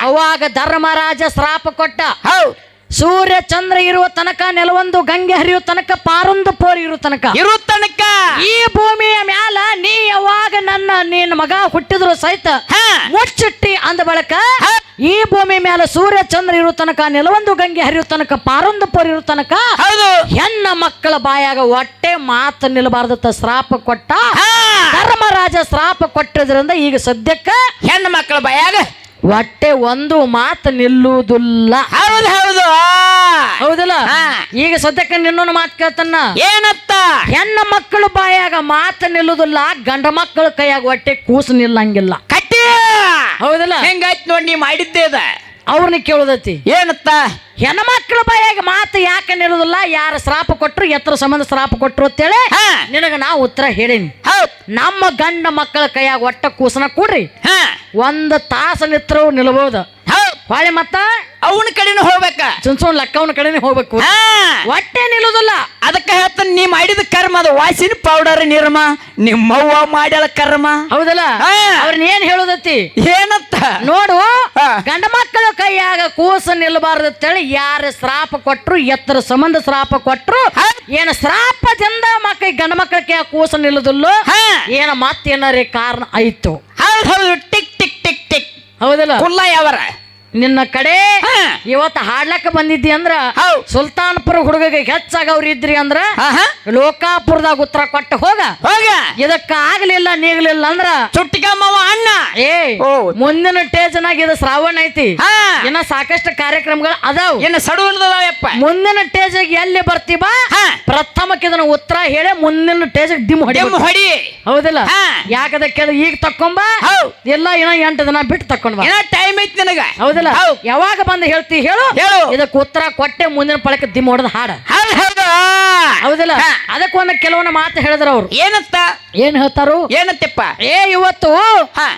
ಅವಾಗ ಧರ್ಮರಾಜ ಶ್ರಾಪ ಕೊಟ್ಟ. ಸೂರ್ಯ ಚಂದ್ರ ಇರುವ ತನಕ ನೆಲವೊಂದು ಗಂಗೆ ಹರಿಯುವ ತನಕ ಪಾರೊಂದು ಪೋರಿ ಇರುವ ತನಕ. ಇರು ತನಕ. ಈ ಭೂಮಿಯ ಮ್ಯಾಲ ನೀ ಯಾವಾಗ ನನ್ನ ನಿನ್ನ ಮಗ ಹುಟ್ಟಿದ್ರು ಸಹಿತ ಮುಚ್ಚಿಟ್ಟಿ ಅಂದ ಬಳಕ ಈ ಭೂಮಿ ಮೇಲೆ ಸೂರ್ಯ ಚಂದ್ರ ಇರುವ ತನಕ ನೆಲವೊಂದು ಗಂಗೆ ಹರಿಯುವ ತನಕ ಪಾರೊಂದು ಪೋರಿ ಇರುವ ತನಕ ಹೆಣ್ಣ ಮಕ್ಕಳ ಬಾಯಾಗ ಹೊಟ್ಟೆ ಮಾತು ನಿಲ್ಲಬಾರ್ದತ್ತ ಶ್ರಾಪ ಕೊಟ್ಟ ಧರ್ಮರಾಜ ಶ್ರಾಪ ಕೊಟ್ಟಿದ್ರಿಂದ ಈಗ ಸದ್ಯಕ್ಕ ಹೆಣ್ಣು ಮಕ್ಕಳ ಬಯಾಗ ಹೊಟ್ಟೆ ಒಂದು ಮಾತು ನಿಲ್ಲುವುದಿಲ್ಲ. ಹೌದು ಹೌದು. ಹೌದಲ್ಲ? ಈಗ ಸದ್ಯಕ್ಕೆ ಇನ್ನೊಂದು ಮಾತು ಕೇಳ್ತಾನ. ಏನತ್ತ? ಹೆಣ್ಣ ಮಕ್ಕಳು ಬಾಯಾಗ ಮಾತು ನಿಲ್ಲುದಿಲ್ಲ ಗಂಡ ಮಕ್ಕಳು ಕೈಯಾಗ ಹೊಟ್ಟೆ ಕೂಸು ನಿಲ್ಲಂಗಿಲ್ಲ. ಕಟ್ಟಿ! ಹೌದಲ್ಲ? ಹೆಂಗಾಯ್ತು ನೋಡಿ ನೀ ಮಾಡಿದ್ದೇ ಅದ. ಅವ್ರನ್ನ ಕೇಳೋದೈತಿ. ಏನತ್ತ? ಹೆಣ್ಮಕ್ಳ ಬಾಯಾಗ ಮಾತು ಯಾಕೆ ನಿಲ್ಲುದಿಲ್ಲ? ಯಾರ ಶ್ರಾಪ ಕೊಟ್ರು ಎತ್ತರ ಸಂಬಂಧ ಶ್ರಾಪ ಕೊಟ್ರು ಅಂತೇಳಿ ನಿನಗ ನಾ ಉತ್ತರ ಹೇಳೀನಿ. ನಮ್ಮ ಗಂಡ ಮಕ್ಕಳ ಕೈಯಾಗ ಒಟ್ಟ ಕೂಸನ ಕೊಡ್ರಿ. ಹಾ. ಒಂದ್ ತಾಸ ನಿತ್ರು ನಿಲ್ಬಹುದು ಹೌದ್. ಹೊಳೆ ಮತ್ತ? ಅವನ ಕಡೆನೂ ಹೋಗ್ಬೇಕ. ಚುನ್ಸೋನ್ ಲೆಕ್ಕವನ ಕಡೆನ ಹೋಗ್ಬೇಕು. ಒಟ್ಟೆ ನಿಲ್ಲುದಿಲ್ಲ. ಅದಕ್ಕೆ ಹೇಳ್ತಾನೆ ನೀ ಮಾಡಿದ ಕರ್ಮ ಅದು. ವಾಸಿನ ಪೌಡರ್ ನಿರ್ಮ ನಿಮ್ಮವ್ವ ಮಾಡ್ಯಾಳ ಕರ್ಮ. ಹೌದಲ್ಲ. ಅವ್ರನ್ನ ಏನ್ ಹೇಳುದತಿ? ಏನತ್ತ? ನೋಡು. ಗಂಡ ಮಕ್ಕಳ ಕೈಯಾಗ ಕೂಸ ಅಂತ ಅಂತೇಳಿ ಯಾರು ಶ್ರಾಪ ಕೊಟ್ರು ಎತ್ತರ ಸಂಬಂಧ ಶ್ರಾಪ ಕೊಟ್ರು. ಏನ ಶ್ರಾಪದಿಂದ ಮಕ್ಕಳ ಗಂಡ ಮಕ್ಕಳ ಕೈ ಕೂಸ ನಿಲ್ಲುದಿಲ್ಲ? ಏನ ಮತ್ತೇನಾರೇ ಕಾರಣ ಆಯ್ತು. Tick tick tick tick. ಹೌದಲ್ಲ? ಕುಲ್ಲ ಯಾವರ ನಿನ್ನ ಕಡೆ. ಇವತ್ತು ಹಾಡ್ಲಕ್ಕ ಬಂದಿದ್ದಿ ಅಂದ್ರ ಸುಲ್ತಾನ್ಪುರ ಹುಡುಗಗೆ ಹೆಚ್ಚಾಗವ್ರು ಇದ್ರಿ ಅಂದ್ರ ಲೋಕಾಪುರದಾಗ ಉತ್ತರ ಕೊಟ್ಟು ಹೋಗ. ಹೋಗ. ಇದಕ್ಕ ಆಗ್ಲಿಲ್ಲ ನೀಗ್ಲಿಲ್ಲ ಅಂದ್ರ ಚುಟ್ಟಿಕಮ್ಮವ ಅಣ್ಣ. ಏ ಓ. ಮುಂದಿನ ಟೇಜನಾಗ ಇದು ಶ್ರಾವಣ ಐತಿ. ಹಾ. ಇನ್ನ ಸಾಕಷ್ಟು ಕಾರ್ಯಕ್ರಮಗಳು ಅದಾವ. ಇನ್ನ ಸಡು ಮುಂದಿನ ಟೇಜಿಗೆ ಎಲ್ಲಿ ಬರ್ತಿ ಬಾ. ಪ್ರಥಮಕ್ಕೆ ಇದನ್ನ ಉತ್ತರ ಹೇಳಿ ಮುಂದಿನ ಟೇಜ್ ಡಿಮ್ ಹೊಡಿ ಡೆಮ್ ಹೊಡಿ. ಹೌದಿಲ್ಲ? ಯಾಕದ ಕೇಳಿ ಈಗ ತಕ್ಕೊಂಬ? ಎಲ್ಲ ಇಲ್ಲ ಇನ್ನ ಎಂಟು ದಿನ ಬಿಟ್ಟು ತಕೊಂಡ್ ಬಾ. ಟೈಮ್ ಐತಿ ನಿನಗ. ಹೌದಲ್ಲ? ಹೌದ್. ಯಾವಾಗ ಬಂದು ಹೇಳ್ತಿ ಹೇಳು? ಹೇಳು. ಇದಕ್ಕೆ ಉತ್ತರ ಕೊಟ್ಟೆ ಮುಂದಿನ ಪಳಕ್ಕೆ ದಿಮ್ ಹೊಡೆದ ಹಾಡ. ಹೌದ್ ಹೌದು. ಹೌದಿಲ್ಲ? ಹಾ. ಅದಕ್ಕೆ ಒಂದು ಕೆಲವೊಂದು ಮಾತು ಹೇಳಿದ್ರ ಅವ್ರು. ಏನತ್ತ ಏನ್ ಹೇಳ್ತಾರು? ಏನತ್ತಪ್ಪ ಏ ಇವತ್ತು.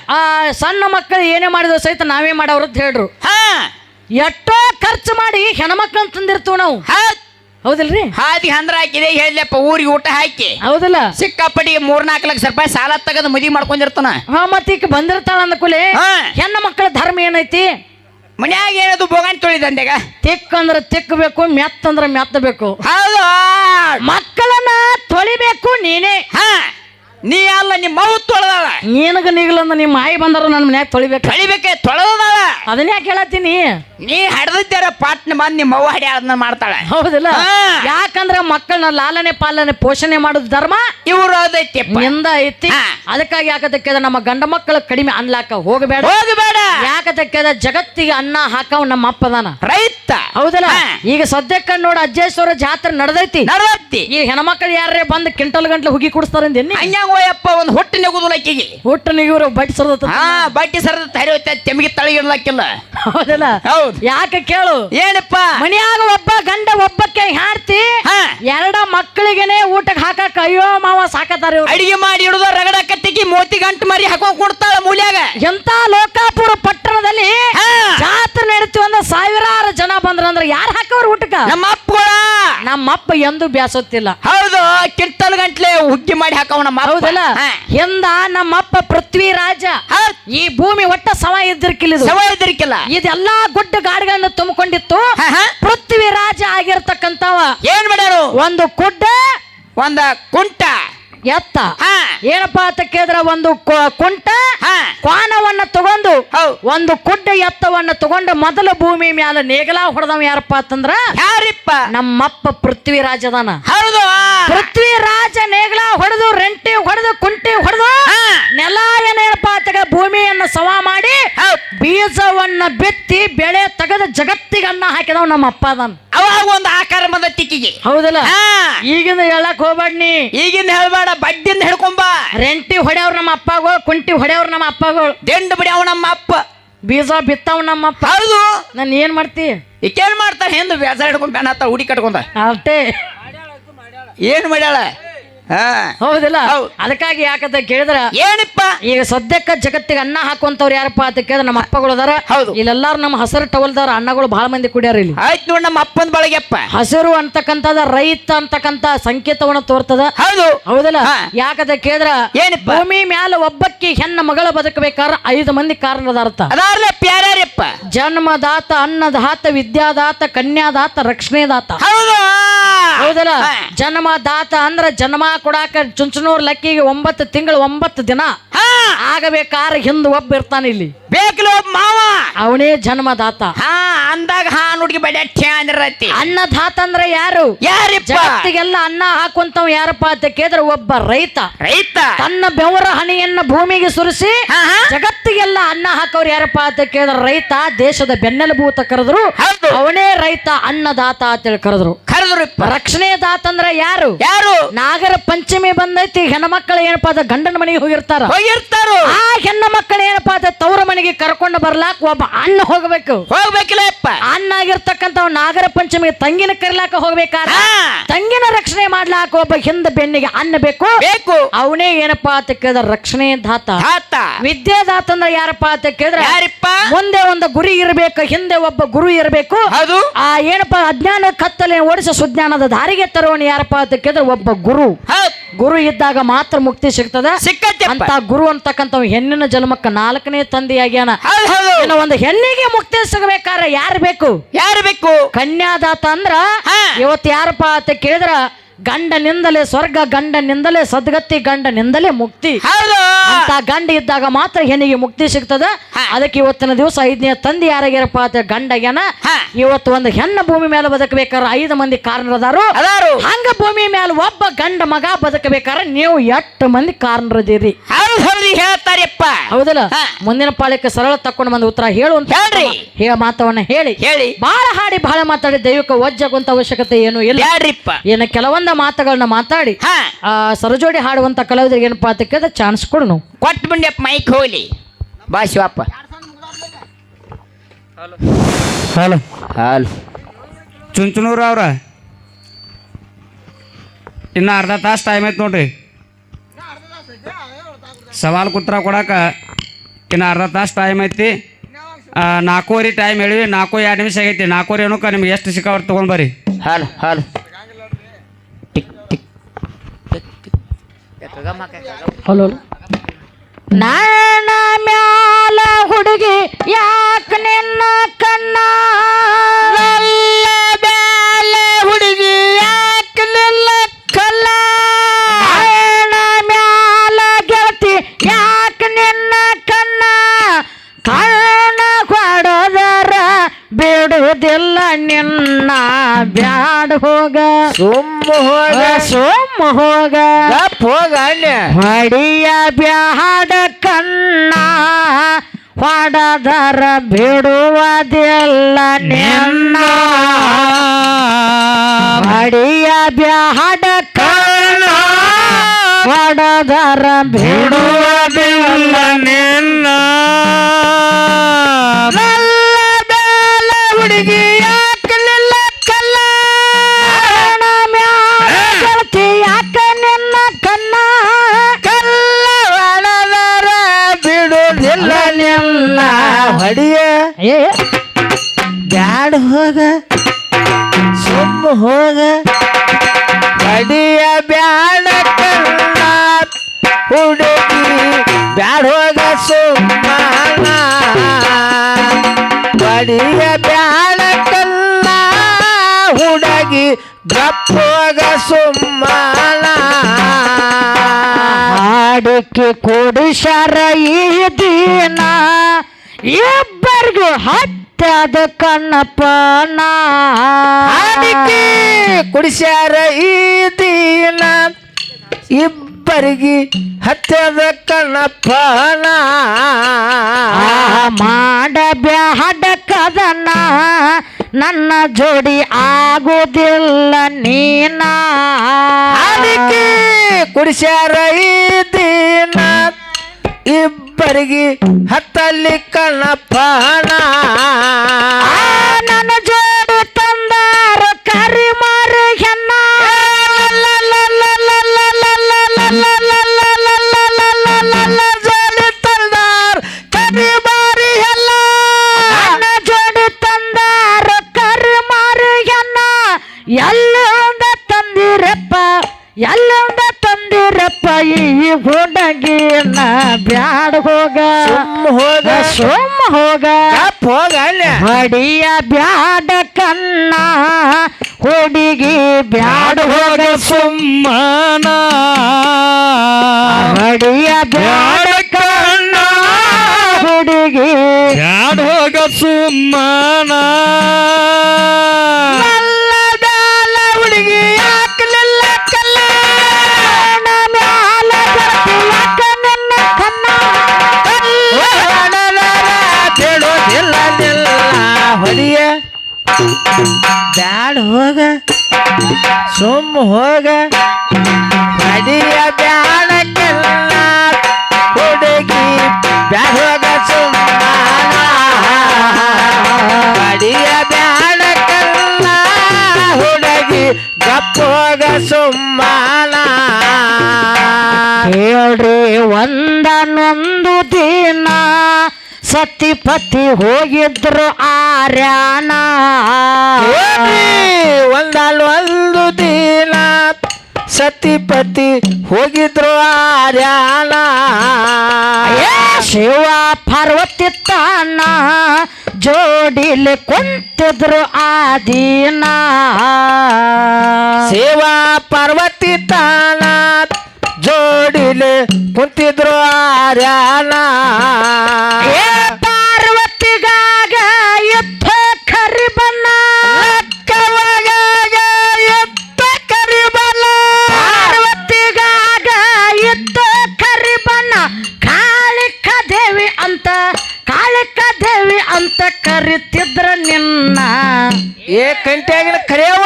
ಆ ಸಣ್ಣ ಮಕ್ಕಳು ಏನೇ ಮಾಡಿದ್ರು ಸಹಿತ ನಾವೇ ಮಾಡೋರು ಅಂತ ಹೇಳ್ರು. ಹಾ. ಎಷ್ಟೋ ಖರ್ಚು ಮಾಡಿ ಹೆಣ್ಮಕ್ಳನ್ನ ತಂದಿರ್ತೀವಿ ನಾವು. ಹೌದ್. ಹೌದಿಲ್ರಿ? ಹಾದಿ ಹಂದ್ರ ಹಾಕಿದೆ ಹೇಳಪ್ಪ ಊರಿಗೆ ಊಟ ಹಾಕಿ. ಹೌದಲ್ಲ? ಸಿಕ್ಕಾಪಟ್ಟಿ ಮೂರ್ ನಾಲ್ಕು ಲಕ್ಷ ರೂಪಾಯಿ ಸಾಲ ತಗದು ಮದುವೆ ಮಾಡ್ಕೊಂಡಿರ್ತಾನ. ಹಾ ಮತ್ತೆ ಈಗ ಬಂದಿರ್ತಾಳ ಅಂದ ಕೂಲೆ ಹೆಣ್ಣು ಮಕ್ಕಳ ಧರ್ಮ ಏನೈತಿ? ಮನ್ಯಾಗ ಏನದು ಬೋಗಾನ್ ತೊಳಿದಂದೆಗ ತಿಕ್ ಅಂದ್ರೆ ತಿಕ್ಕಬೇಕು ಮೆತ್ತ ಅಂದ್ರ ಮೆತ್ತಬೇಕು. ಹೌದು. ಮಕ್ಕಳನ್ನ ತೊಳಿಬೇಕು ನೀನೇ. ಹಾ. ನೀ ಅಲ್ಲ ನಿಮ್ಮ ಮೌ ತೊಳೆದಾಳ ನಿನಗ ನಿಗ್ಲಂದ ನಿಮ್ಮ ಮಾಯಿ ಬಂದರು ನನ್ನ ಮನ್ಯಾಗ ತೊಳಿಬೇಕು. ತೊಳಿಬೇಕೆ ತೊಳೆದಾಳ ಅದನ್ನ ಯಾಕೆ ಹೇಳತ್ತೀನಿ? ನೀ ಹಡ್ದಿದ್ದಾರ ಪಾಟ್ನ ಬಂದ್ ನಿಮ್ಮ ಅವ್ವ ಹಡಿ ಅದನ್ನ ಮಾಡ್ತಾಳೆ. ಹೌದಿಲ್ಲ? ಯಾಕಂದ್ರೆ ಮಕ್ಕಳನ್ನ ಲಾಲನೆ ಪಾಲನೆ ಪೋಷಣೆ ಮಾಡೋದು ಧರ್ಮ? ಇವ್ರು ಅದೈತಿ ನಿಂದ ಐತಿ. ಅದಕ್ಕಾಗಿ ಯಾಕದಕ್ಕೆ ನಮ್ಮ ಗಂಡ ಮಕ್ಕಳು ಕಡಿಮೆ ಅನ್ಲಾಕ ಹೋಗಬೇಡ. ಹೋಗಬೇಡ. ಯಾಕದಕ್ಕೆ ಜಗತ್ತಿಗೆ ಅನ್ನ ಹಾಕವ್ ನಮ್ಮ ಅಪ್ಪದಾನ ರೈತ. ಹೌದಲ್ಲ? ಈಗ ಸದ್ಯಕ್ಕ ನೋಡ ಅಜ್ಜೇಶ್ವರ ಜಾತ್ರೆ ನಡೆದೈತಿ. ನಡೆದೈತಿ. ಈ ಹೆಣ್ಮಕ್ಳು ಯಾರೇ ಬಂದು ಕಿಂಟಲ್ ಗಂಟ್ಲೆ ಹುಗಿ ಕುಡಿಸ್ತಾರಂದ ಎನ್ನಿ ಹೋಯಪ್ಪ ಒಂದು ಹೊಟ್ಟೆ ನೆಗುದಿಲ್ಲ ಆಕಿಗೆ ಹುಟ್ಟು ಇವರು ಬಟ್ ಸರದ ಹಾ ಬಟ್ಟಿ ಸರದ ಹರಿಯುತ್ತೆ ತೆಮಿಗೆ ತಳಗಿಡ್ಲಕ್ಕಿಲ್ಲ ಹೌದಲ್ಲ? ಹೌದು. ಯಾಕೆ ಕೇಳು? ಏನಪ್ಪ? ಮನ್ಯಾಗ ಒಬ್ಬ ಗಂಡ ಒಬ್ಬಕ್ಕೆ ಹಾಡ್ತಿ ಹಾ. ಎರಡ ಮಕ್ಕಳಿಗೆನೆ ಊಟಕ್ಕೆ ಹಾಕಕ್ ಅಯ್ಯೋ ಮಾವ ಸಾಕತಾರೆ ಇವ್ರು. ಅಡಿಗೆ ಮಾಡಿ ಹಿಡಿದು ರಗಡ ಕತ್ತಿಗೆ ಮೋತಿ ಗಂಟು ಮರಿ ಹಾಕೋ ಕೊಡ್ತಾಳ ಮೂಲ್ಯಾಗ. ಎಂತ ಲೋಕಾಪುರ ಪಟ್ಟಣದಲ್ಲಿ ಹಾ. ಜಾತ್ರೆ ನಡೆತಿ ಒಂದ ಸಾವಿರಾರು ಜನ ಬಂದ್ರ ಅಂದ್ರೆ ಯಾರು ಹಾಕವ್ರ ಊಟಕ್ಕ? ನಮ್ಮ ಅಪ್ಪಗಳ ನಮ್ಮಪ್ಪ ಎಂದು ಬ್ಯಾಸೋತಿಲ್ಲ ಹೌದು ಕಿಂಟಲ್ ಗಂಟ್ಲೆ ಹುಗ್ಗಿ ಮಾಡಿ ಹಾಕವ ನಮ್ಮ ಅಪ್ಪ. ಹೌದಲ್ಲ ಎಂದ ಹಿಂದ ನಮ್ಮಪ್ಪ ಪೃಥ್ವಿರಾಜ. ಈ ಭೂಮಿ ಒಟ್ಟ ಸವ ಇದ್ದಿರ್ಕಿಲ್ಲ ಸವ ಇದ್ದಿರ್ಕಿಲ್ಲ. ಇದೆಲ್ಲ ಗುಡ್ಡ ಗಾಡಿಗಳನ್ನು ತುಂಬಿಕೊಂಡಿತ್ತು. ಪೃಥ್ವಿರಾಜ ಹಾ. ಪೃಥ್ವಿ ರಾಜ ಆಗಿರ್ತಕ್ಕಂತವ ಏನ್ ಮಾಡ್ಯಾರು? ಒಂದು ಗುಡ್ಡ ಒಂದ ಕುಂಟ. ಎತ್ತ. ಏನಪ್ಪ ಅಂತ ಕೇಳಿದ್ರ ಒಂದು ಕುಂಟ ಕ್ವಾನವನ್ನ ತಗೊಂಡು. ಒಂದು ಕುಡ್ಡ ಎತ್ತವನ್ನ ತಗೊಂಡು ಮೊದಲ ಭೂಮಿ ಮ್ಯಾಲ ನೇಗಲ ಹೊಡೆದವ ಯಾರಪ್ಪ ಅಂತಂದ್ರ ಯಾರಿಪ್ಪ? ನಮ್ಮಪ್ಪ ಪೃಥ್ವಿರಾಜ್ ಅದಾನ ಹೌದು ಪೃಥ್ವಿರಾಜ ನೇಗಲ ಹೊಡೆದು ರೆಂಟಿ ಹೊಡೆದು ಕುಂಟಿ ಹೊಡೆದು. ನೆಲ ಏನೇನಪ್ಪ ಆತಗ ಭೂಮಿಯನ್ನು ಸವ ಮಾಡಿ. ಬೀಜವನ್ನ ಬಿತ್ತಿ ಬೆಳೆ ತೆಗೆದು ಜಗತ್ತಿಗೆ ಅನ್ನ ಹಾಕಿದವ್ ನಮ್ಮ ಅಪ್ಪ ಅದಾನ. ಅವಾಗ ಒಂದು ಆಕಾರ ಬಂದ ತಿಕ್ಕಿಗೆ. ಹೌದಲ್ಲ? ಈಗಿನ ಈಗಿಂದ ಹೇಳಕ್ ಹೋಗ್ಬೇಡ್ನಿ ಈಗಿನ ಹೇಳ್ಬೇಡ ಬಡ್ಡಿಂದ ಹಿಡ್ಕೊಂಬ ರೆಂಟಿ ಹೊಡೆಯವ್ರು ನಮ್ಮ ಅಪ್ಪಗಳು ಕುಂಟಿ ಹೊಡೆಯವ್ರು ನಮ್ಮ ಅಪ್ಪಗಳು. ದಿಂಡು ಬಿಡ್ಯಾವ ನಮ್ಮ ಅಪ್ಪ ಬೀಜ ಬಿತ್ತವ್ ನಮ್ಮ ಅಪ್ಪ ಹೌದು. ನಾನು ಏನ್ ಮಾಡ್ತಿ? ಈಕೇನ್ ಮಾಡ್ತಾರೆ ಹೆಂದು ಬೇಸರ ಹಿಡ್ಕೊಂಡ್ ಬ್ಯಾನ್ ಹತ್ತ ಹುಡಿ ಕಟ್ಕೊಂಡ. ಅಷ್ಟೇ. ಏನ್ ಮಾಡ್ಯಾಳ? ಹೌದಿಲ್ಲ? ಹೌದ್. ಅದಕ್ಕಾಗಿ ಯಾಕಂತ ಕೇಳಿದ್ರ ಏನಪ್ಪ? ಈಗ ಸದ್ಯಕ್ಕ ಜಗತ್ತಿಗೆ ಅನ್ನ ಹಾಕುವಂತವ್ರು ಯಾರಪ್ಪ ಅಂತ ಕೇಳಿದ್ರೆ ನಮ್ಮ ಅಪ್ಪಗಳು ಅದಾರ. ಹೌದು. ಇಲ್ಲೆಲ್ಲಾರು ನಮ್ಮ ಹಸಿರು ಟವಲ್ದಾರ ಅಣ್ಣಗಳು ಬಹಳ ಮಂದಿ ಕುಡಿಯಾರ ಇಲ್ಲಿ. ಆಯ್ತು ನೋಡ್ ನಮ್ಮ ಅಪ್ಪನ ಬಳಗೆಪ್ಪ. ಹಸಿರು ಅಂತಕ್ಕಂಥದ ರೈತ ಅಂತಕ್ಕಂತ ಸಂಕೇತವನ್ನ ತೋರ್ತದ. ಹೌದು. ಹೌದಲ್ಲ. ಯಾಕಂತ ಕೇಳಿದ್ರ ಏನಪ್ಪ? ಭೂಮಿ ಮ್ಯಾಲ ಒಬ್ಬಕ್ಕಿ ಹೆಣ್ಣ ಮಗಳ ಬದುಕಬೇಕಾರ ಐದು ಮಂದಿ ಕಾರಣದ ಅರ್ಥ ಅದಾರ್ಲೆ ಜನ್ಮದಾತ ಅನ್ನದಾತ ವಿದ್ಯಾದಾತ ಕನ್ಯಾದಾತ ರಕ್ಷಣೆದಾತ. ಹೌದು. ಹೌದಲ್ಲ? ಜನ್ಮದಾತ ಅಂದ್ರ ಜನ್ಮ ಕೊಡಾಕ ಚುಂಚನೂರ್ ಲಕ್ಕಿಗೆ ಒಂಬತ್ತು ತಿಂಗಳು ಒಂಬತ್ತು ದಿನ. ಆಗಬೇಕಾರ ಹಿಂದ ಒಬ್ಬ ಇರ್ತಾನೆ ಇಲ್ಲಿ. ಬೇಕಲ್ಲ ಒಬ್ಬ ಮಾವ. ಅವನೇ ಜನ್ಮದಾತ. ಹಾ ಅಂದಾಗ ಹಾ ನುಡ್ಗಿ ಬಡಿ ಅಟ್ಟೆ ಅಂದಿರತ್ತಿ. ಅನ್ನದಾತ ಅಂದ್ರ ಯಾರು? ಯಾರಿಪ್ಪ? ಜಗತ್ತಿಗೆಲ್ಲ ಅನ್ನ ಹಾಕುವಂತವ್ ಯಾರಪ್ಪ ಅಂತ ಕೇಳಿದ್ರೆ ಒಬ್ಬ ರೈತ. ರೈತ. ತನ್ನ ಬೆವರ ಹನಿಯನ್ನ ಭೂಮಿಗೆ ಸುರಿಸಿ ಜಗತ್ತಿಗೆಲ್ಲ ಅನ್ನ ಹಾಕೋರು ಯಾರಪ್ಪ ಅಂತ ಕೇಳಿದ್ರೆ ರೈತ ದೇಶದ ಬೆನ್ನೆಲುಬು ಅಂತ ಕರೆದ್ರು ಅವನೇ ರೈತ ಅನ್ನದಾತ ಅಂತೇಳಿ ಕರೆದ್ರು. ಕರೆದ್ರು ರಕ್ಷಣೆ ದಾತ ಅಂದ್ರೆ ಯಾರು? ಯಾರು? ನಾಗರ ಪಂಚಮಿ ಬಂದೈತಿ ಮಕ್ಕಳು ಏನಪ್ಪಾ ಅದ ಗಂಡನ ಮನೆಗೆ ಹೋಗಿರ್ತಾರ. ಹೋಗಿರ್ತಾರು. ಆ ಹೆಣ್ಣು ಮಕ್ಕಳು ಏನಪ್ಪಾ ಅದ ತವರ ಮನೆಗೆ ಕರ್ಕೊಂಡು ಬರ್ಲಾಕ ಒಬ್ಬ ಅಣ್ಣ ಹೋಗ್ಬೇಕು. ಹೋಗ್ಬೇಕಿಲ್ಲ ಅಣ್ಣ ಆಗಿರ್ತಕ್ಕಂಥ ನಾಗರ ಪಂಚಮಿ ತಂಗಿನ ಕರಿಲಾಕ ಹೋಗ್ಬೇಕಾರ ಹಾ. ತಂಗಿನ ರಕ್ಷಣೆ ಮಾಡ್ಲಾಕ ಒಬ್ಬ ಹಿಂದ ಬೆನ್ನಿಗೆ ಅನ್ನ ಬೇಕು. ಬೇಕು. ಅವನೇ ಏನಪ್ಪಾ ಅಂತ ಕೇಳಿದ್ರೆ ರಕ್ಷಣೆ ದಾತ ವಿದ್ಯೆ ದಾತ ಅಂದ್ರೆ ಯಾರಪ್ಪ ಅಂತ ಕೇಳಿದ್ರೆ ಯಾರಿಪ್ಪ? ಮುಂದೆ ಒಂದು ಗುರಿ ಇರಬೇಕು ಹಿಂದೆ ಒಬ್ಬ ಗುರು ಇರಬೇಕು. ಅದು ಆ ಏನಪ್ಪ ಅಜ್ಞಾನ ಕತ್ತಲೆ ಓಡಿಸ ಸುಜ್ಞಾನದ ದಾರಿಗೆ ತರೋಣ ಯಾರಪ್ಪ ಅಂತ ಕೇಳಿದ್ರೆ ಒಬ್ಬ ಗುರು. ಗುರು ಇದ್ದಾಗ ಮಾತ್ರ ಮುಕ್ತಿ ಸಿಗ್ತದ. ಸಿಕ್ಕತ್ತೆ ಅಂತ ಗುರು ಅಂತಕ್ಕಂಥ ಹೆಣ್ಣಿನ ಜನ್ಮಕ್ಕ ನಾಲ್ಕನೇ ತಂದೆಯಾಗ್ಯಾನ. ಇನ್ನು ಒಂದು ಹೆಣ್ಣಿಗೆ ಮುಕ್ತಿ ಸಿಗಬೇಕಾದ್ರೆ ಯಾರು ಬೇಕು? ಯಾರು ಬೇಕು? ಕನ್ಯಾದಾತ ಅಂದ್ರ. ಇವತ್ತು ಯಾರಪ್ಪ ಅಂತ ಕೇಳಿದ್ರ ಗಂಡನಿಂದಲೇ ಸ್ವರ್ಗ ಗಂಡನಿಂದಲೇ ಸದ್ಗತಿ ಗಂಡನಿಂದಲೇ ಮುಕ್ತಿ. ಅಂತ ಗಂಡ ಇದ್ದಾಗ ಮಾತ್ರ ಹೆಣ್ಣಿಗೆ ಮುಕ್ತಿ ಸಿಗ್ತದ. ಅದಕ್ಕೆ ಇವತ್ತಿನ ದಿವಸ ಐದನೇ ತಂದೆ ಯಾರಾಗ್ಯಾರಪ್ಪ ಅಂತ ಗಂಡಗೇನ. ಇವತ್ತು ಒಂದು ಹೆಣ್ಣು ಭೂಮಿ ಮೇಲೆ ಬದುಕಬೇಕಾದ್ರೆ ಐದು ಮಂದಿ ಕಾರಣರದಾರು. ಅದಾರು. ಹಂಗ ಭೂಮಿ ಮೇಲೆ ಒಬ್ಬ ಗಂಡ ಮಗ ಬದುಕಬೇಕಾದ್ರೆ ನೀವು ಎಷ್ಟು ಮಂದಿ ಕಾರಣರದಿರಿ. ಹೇಳ್ತಾರಪ್ಪ. ಹೌದಲ್ಲ? ಮುಂದಿನ ಪಾಳಕ್ಕೆ ಸರಳ ತಕೊಂಡು ಬಂದ ಉತ್ತರ ಹೇಳು ಅಂತ ಹೇಳ್ರಿ. ಹೇ ಮಾತವನ್ನ ಹೇಳಿ. ಹೇಳಿ. ಬಹಳ ಹಾಡಿ ಬಹಳ ಮಾತಾಡಿ ದೈವಕ್ಕೆ ವಜ್ಜಗುವಂತ ಅವಶ್ಯಕತೆ ಏನು ಇಲ್ಲ. ಏನ ಕೆಲವೊಂದ ಮಾತುಗಳನ್ನ ಮಾತಾಡಿ. ಹಾ. ಆ ಸರಜೋಡಿ ಹಾಡುವಂತ ಕಲಾವಿದರಿಗೆ ಏನಪ್ಪಾ ಅಂತ ಕೇಳಿದ್ರೆ ಚಾನ್ಸ್ ಕೊಡು ನಾವು. ಕೊಟ್ಟು ಬಂದ್ಯಪ್ಪ ಮೈಕ್ ಹೋಗ್ಲಿ. ಬಾ ಶಿವಪ್ಪ. ಹಲೋ. ಹಾಲು. ಚುಂಚನೂರ ಅವ್ರ? ಇನ್ನು ಅರ್ಧ ತಾಸು ಟೈಮ್ ಐತೆ ನೋಡ್ರಿ. ಸವಾಲು ಕುತ್ರ ಕೊಡಾಕ ಇನ್ನು ಅರ್ಧ ತಾಸು ಟೈಮ್ ಐತಿ. ಆ, ನಾಲ್ಕೂವರೆ ಟೈಮ್ ಹೇಳಿವಿ. ನಾಲ್ಕು ಎರಡು ನಿಮಿಷ ಆಗೈತಿ. ನಾಲ್ಕೂವರೆ ಏನಕ್ಕೆ ನಿಮ್ಗೆ ಎಷ್ಟು ಸಿಕ್ಕಾವ್ರ ತೊಗೊಂಡ್ ಬರ್ರಿ. ಹಾಲು ಹಾಲು ಟಿಕ್ ಟಿಕ್ ಹಲೋ ನಾಣ ಮ್ಯಾಲ ಹುಡುಗಿ ಯಾಕ ನಿನ್ನ ಕಣ್ಣ ಹುಡುಗಿ ಯಾಕ ನಿಲ್ಲ ಕಲ್ಲ? ನಾಣ ಮ್ಯಾಲ ಗೆಳತಿ ಯಾಕ ನಿನ್ನ ಕಣ್ಣ? ಕಣ್ಣ ಕೊಡೋದರ ಬಿಡುವುದಿಲ್ಲ ನಿನ್ನ ಬ್ಯಾಡ್ ಹೋಗ. ಸುಮ್ಮ ಹೋಗ. ಹೋಗ. ಹೋಗ ಹೊಡಿಯ ಬ್ಯಾಡ ಕಣ್ಣ ಹೊಡದರ ಬಿಡುವುದಿಲ್ಲ ನಿನ್ನ. ಹೊಡಿಯ ಬ್ಯಾಡ ಕಣ್ಣ ಹೊಡದರ ಬಿಡುವುದಿಲ್ಲ ನಿನ್ನ. ಏ ಬ್ಯಾಡ ಹೋಗ, ಸುಮ್ಮ ಹೋಗ. ಬಡಿಯ ಬ್ಯಾಡ ಹುಡುಗಿ. ಬ್ಯಾಡ ಹೋಗ, ಸುಮ್ಮ ಬಡಿಯ ಬ್ಯಾಡ ಕಲ್ಲ ಹುಡುಗಿ. ಗಪ್ಪೋಗ ಸುಮ್ಮನ ಹಾಡಿಕೆ ಕೊಡಿಸರ ಈ ದಿನ. ಇಬ್ಬರಿಗೂ ಹತ್ತದ ಕಣ್ಣಪ್ಪನ ಅದಕ್ಕೆ ಕುಡಿಸ್ಯಾರ ಈ ದಿನ. ಇಬ್ಬರಿಗೆ ಹತ್ತದ ಕಣ್ಣಪ್ಪನ ಮಾಡಬ್ಯಾಡ ಮಾಡ ಬ್ಯಾಡ ಕದನ ನನ್ನ ಜೋಡಿ ಆಗುದಿಲ್ಲ ನೀನ. ಅದಕ್ಕೆ ಕುಡಿಸ್ಯಾರ ಈ ದಿನ. ಇಬ್ಬರಿಗೆ ಹತ್ತಲ್ಲಿ ಕಣ್ಣಪ್ಪನ ಸುಮ್ಮ ಹೋಗ. ಹೊಡಿಯ ಬ್ಯಾಡ ಕನ್ನ ಹುಡುಗಿ ಬ್ಯಾಡ ಹೋಗ ಸುಮ್ಮನ. ಹೊಡಿಯ ಬ್ಯಾಡ ಕನ್ನ ಹುಡುಗಿ ಬ್ಯಾಡ ಹೋಗ ಸುಮ್ಮನ. ಬ್ಯಾಡ ಹೋಗ ಸುಮ್ಮ ಹೋಗ, ಅಡಿಯ ಬ್ಯಾಡ ಹುಡುಗಿ ಬ್ಯಾಡ ಹೋಗ ಸುಮ್ಮ ಅಡಿಯ ಬ್ಯಾಡ ಹುಡುಗಿ ಗಪ್ಪ ಹೋಗ ಸುಮ್ಮನ ಹೇಳ್ರಿ ಒಂದನೊಂದು ದಿನ ಸತಿಪತಿ ಹೋಗಿದ್ರು ಆರ್ಯಾನ. ಒಂದಲ್ಲ ಒಂದು ದಿನ ಸತಿಪತಿ ಹೋಗಿದ್ರು ಆರ್ಯಾನ. ಶಿವ ಪಾರ್ವತಿ ತಾನ ಜೋಡಿಲಿ ಕುಂತಿದ್ರು ಆ ದಿನ. ಸೇವಾ ಪಾರ್ವತಿ ತಾನ ಜೋಡಿಲೆ ಕುಂತಿದ್ರು ಆರ್ಯಾನ. ಪಾರ್ವತಿಗಾಗ ಯುದ್ಧ ಕರಿ ಬನ್ನ ಲಕ್ಕವಗಾಗ ಎತ್ತ ಪಾರ್ವತಿಗಾಗ ಯುದ್ಧ ಕರಿ ಬಣ್ಣ ಕಾಳಿಕ ದೇವಿ ಅಂತ ಕಾಳಿಕ ದೇವಿ ಅಂತ ಕರಿತಿದ್ರ ನಿನ್ನ. ಏ ಕಂಟಿಯಾಗಿನ ಕರೆಯವ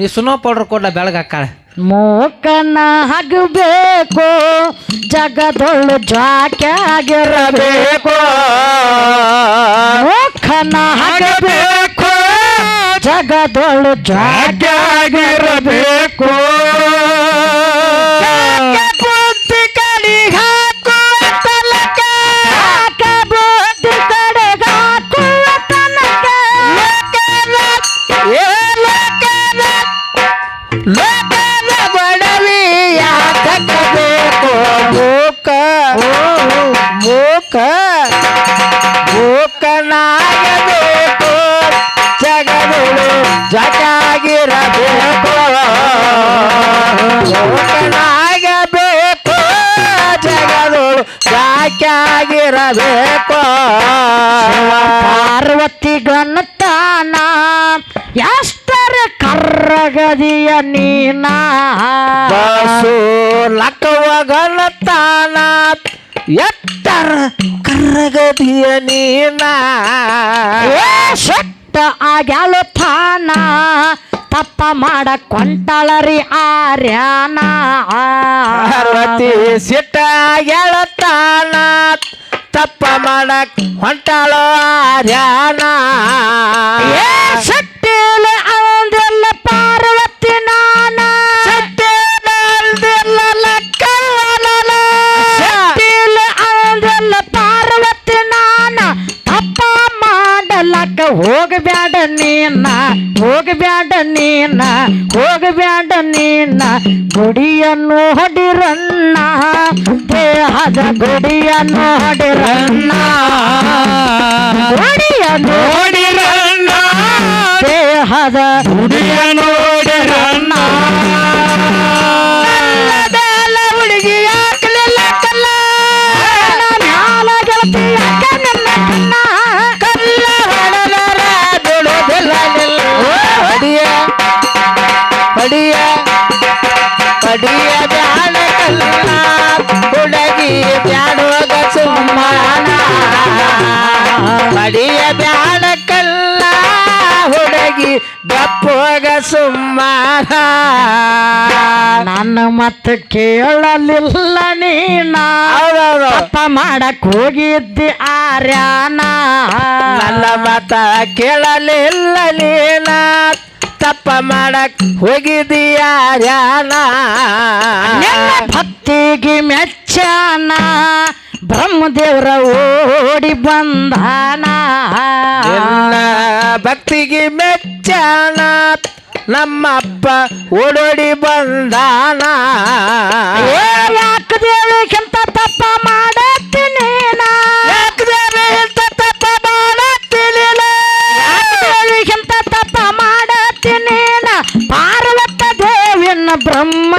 ನೀ ಸುನೋ ಪೌಡ್ರ್ ಕೊಡ್ಲ ಬೆಳಗಾಕಾಳ ಮೂಕನ ಹಗಬೇಕು ಜಗದೊಳು ಜಾಕ್ಯಾಗಿರಬೇಕು ಮೂಕನ ಹಗಬೇಕು ಜಗದೊಳು ಜಾಕ್ಯಾಗಿರಬೇಕು ಜಾಕ್ಯಾಗಿರಬೇಕು ಪಾರ್ವತಿ ಗಣತಾನ ಎಷ್ಟರ ಕರ್ರಗದಿಯ ನೀನ. ಲಕ್ಕವ ಗಣತಾನ ತಾನ ಎತ್ತರ ಕರ್ರಗದಿಯ ನೀನ. ಶಕ್ತ ಆಗ್ಯಾಲ ಆಗ್ಯಾಲು ಥಾನ ತಪ್ಪ ಮಾಡ ಕೊಂಟಳರಿ ಆರ್ಯಾನ. ಪಾರ್ವತಿ ಸಿಟ್ಟ ಗೆಳತಾನ ತಪ್ಪ ಮಾಡಕ್ ಹೊಂಟಾಳೋ ಆರ್ಯಾನ. ಏ ಅವ ಹೋಗಬ್ಯಾಡ ನೀನ ಹೋಗಬ್ಯಾಡ ನೀನ ಹೋಗಬ್ಯಾಡ ನೀನ ಗುಡಿಯನ್ನು ಹೊಡಿರನ್ನ ದೇಹದ ಗುಡಿಯನ್ನು ಹೊಡಿರನ್ನ ಗುಡಿಯನ್ನು ನೋಡಿರಣ್ಣ ದೇಹದ ಹುಡುಗ ಮಡಿಯ ಬ್ಯಾಡ ಕಲ್ಲ ಹುಡುಗಿ ಬ್ಯಾಡೋಗ ಸುಮ್ಮನ. ಮಡಿಯ ಬ್ಯಾಡ ಕಲ್ಲ ಹುಡುಗಿ ಗಪ್ಪೋಗ ಸುಮ್ಮನ. ನನ್ನ ಮತ್ತೆ ಕೇಳಲಿಲ್ಲ ನೀನ. ತಪ್ಪ ಮಾಡಕ್ ಹೋಗಿದ್ದಿ ಆರ್ಯಾನ. ನನ್ನ ಮತ ಕೇಳಲಿಲ್ಲ ನೀನ. ತಪ್ಪ ಮಾಡಕ್ ಹೋಗಿದೀಯಾರ್ಯಾನ ನಿನ್ನ ಭಕ್ತಿಗೆ ಮೆಚ್ಚನ ಬ್ರಹ್ಮದೇವ್ರ ಓಡಿ ಬಂದಾನ. ಭಕ್ತಿಗೆ ಮೆಚ್ಚನ ನಮ್ಮಪ್ಪ ಓಡೋಡಿ ಬಂದಾನ. ಏ ಯಾಕ ದೇವಿಗಿಂತ ತಪ್ಪ ಮಾಡತ್ತೀನಿ ಯಾಕ್ದರೆ ಬ್ರಹ್ಮ